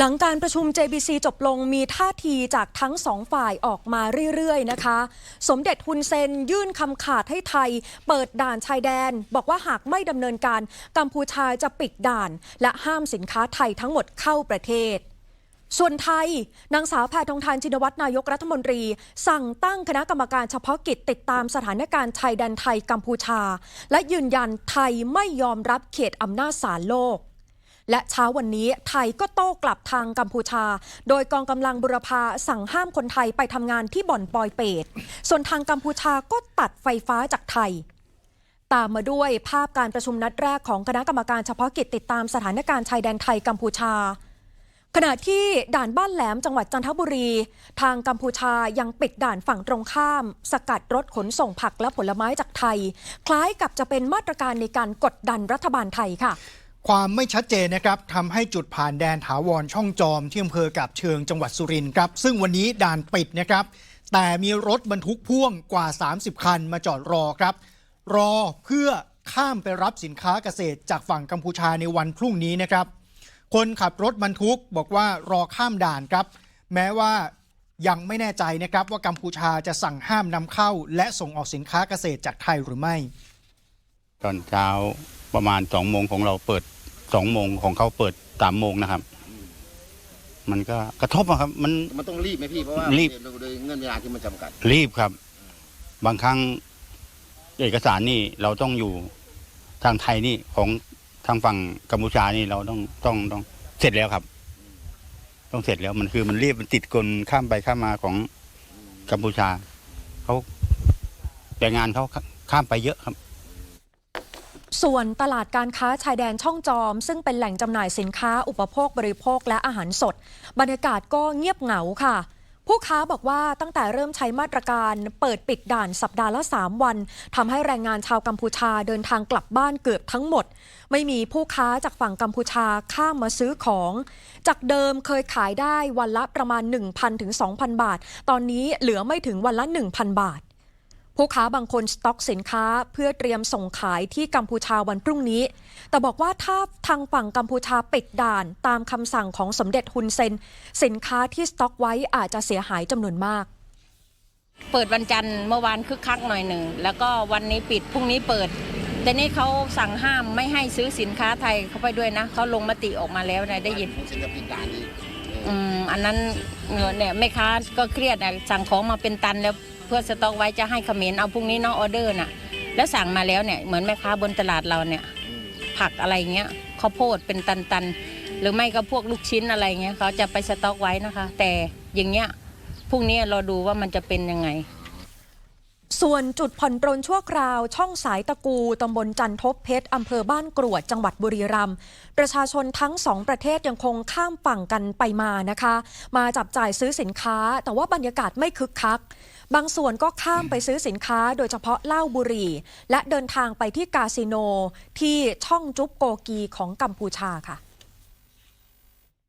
หลังการประชุม JBC จบลงมีท่าทีจากทั้งสองฝ่ายออกมาเรื่อยๆนะคะ สมเด็จฮุนเซนยื่นคำขาดให้ไทย เปิดด่านชายแดน บอกว่าหากไม่ดำเนินการกัมพูชาจะปิดด่าน และห้ามสินค้าไทยทั้งหมดเข้าประเทศส่วนไทย นางสาวแพทองทานชินวัตรนายกรัฐมนตรี สั่งตั้งคณะกรรมการเฉพาะกิจติดตามสถานการณ์ชายแดนไทยกัมพูชา และยืนยันไทยไม่ยอมรับเขตอำนาจศาลโลก และเช้าวันนี้ไทยก็โต้กลับทางกัมพูชา โดยกองกำลังบุรพาสั่งห้ามคนไทยไปทำงานที่บ่อนปอยเปตส่วนทางกัมพูชาก็ตัดไฟฟ้าจากไทยตามมาด้วยภาพการประชุมนัดแรกของคณะกรรมการเฉพาะกิจติดตามสถานการณ์ชายแดนไทยกัมพูชา ขณะที่ด่านบ้านแหลมจังหวัดจันทบุรี ทางกัมพูชายังปิดด่านฝั่งตรงข้าม สกัดรถขนส่งผักและผลไม้จากไทย คล้ายกับจะเป็นมาตรการในการกดดันรัฐบาลไทยค่ะ ความไม่ชัดเจนนะครับทำให้จุดผ่านแดนถาวรช่องจอมที่อำเภอกับเชิงจังหวัดสุรินทร์ครับซึ่งวันนี้ด่านปิดนะครับ แต่มีรถบรรทุกพ่วงกว่า 30 คันมาจอดรอครับ รอเพื่อข้ามไปรับสินค้าเกษตรจากฝั่งกัมพูชาในวันพรุ่งนี้นะครับ คนขับรถบรรทุกบอกว่ารอข้ามด่านครับ แม้ว่ายังไม่แน่ใจนะครับว่ากัมพูชาจะสั่งห้ามนำเข้า และส่งออกสินค้าเกษตรจากไทยหรือไม่ ตอนเช้า ประมาณสองโมงของเราเปิดสองโมงของเขาเปิดสามโมงนะครับ มันก็กระทบอะครับ มัน มันต้องรีบไหมพี่เพราะว่ารีบ โดยเงื่อนเวลาที่มันจำกัด รีบครับ บางครั้งเอกสารนี่เราต้องอยู่ทางไทยนี่ของทางฝั่งกัมพูชานี่เราต้องต้องต้องเสร็จแล้วครับ ต้องเสร็จแล้วมันคือมันรีบมันติดกลข้ามไปข้ามมาของกัมพูชาเขาแต่งานเขาข้ามไปเยอะครับ ส่วนตลาดการค้าชายแดนช่องจอม ซึ่งเป็นแหล่งจำหน่ายสินค้าอุปโภคบริโภคและอาหารสด บรรยากาศก็เงียบเหงาค่ะ ผู้ค้าบอกว่าตั้งแต่เริ่มใช้มาตรการเปิดปิดด่านสัปดาห์ละ 3 วันทำให้แรงงานชาวกัมพูชาเดินทางกลับบ้านเกือบทั้งหมด ไม่มีผู้ค้าจากฝั่งกัมพูชาข้ามมาซื้อของ จากเดิมเคยขายได้วันละประมาณ 1,000ถึง2,000 บาท ตอนนี้เหลือไม่ถึงวันละ 1,000 บาท ผู้ค้าบางคนสต็อกสินค้าเพื่อเตรียมส่งขายที่กัมพูชาวันพรุ่งนี้ แต่บอกว่าถ้าทางฝั่งกัมพูชาปิดด่านตามคำสั่งของสมเด็จฮุนเซน สินค้าที่สต็อกไว้อาจจะเสียหายจำนวนมาก เปิดวันจันทร์เมื่อวานคึกคักหน่อยหนึ่ง แล้วก็วันนี้ปิดพรุ่งนี้เปิด แต่นี่เขาสั่งห้ามไม่ให้ซื้อสินค้าไทยเข้าไปด้วยนะเขาลงมติออกมาแล้วนะได้ยินเซ็นกับปิดด่านนี้อืมอันนั้นเนี่ยแม่ค้าก็เครียดนะสั่งของมาเป็นตันแล้ว เพื่อสต็อกไว้จะให้เขมรเอาพรุ่งนี้เนาะออเดอร์น่ะ แล้วสั่งมาแล้วเนี่ยเหมือนแม่ค้าบนตลาดเราเนี่ย ผักอะไรเงี้ยข้าวโพดเป็นตันๆ หรือไม่ก็พวกลูกชิ้นอะไรเงี้ยเขาจะไปสต็อกไว้นะคะ แต่อย่างเงี้ยพรุ่งนี้เราดูว่ามันจะเป็นยังไงส่วนจุดผ่อนปรนชั่วคราว ช่องสายตะกูตำบลจันทบเพชรอำเภอบ้านกรวดจังหวัดบุรีรัมย์ประชาชนทั้งสองประเทศยังคงข้ามฝั่งกันไปมานะคะ มาจับจ่ายซื้อสินค้า แต่ว่าบรรยากาศไม่คึกคัก บางส่วนก็ข้ามไปซื้อสินค้าโดยเฉพาะเหล้าบุหรี่ และเดินทางไปที่กาสิโนที่ช่องจุ๊บโกกีของกัมพูชาค่ะ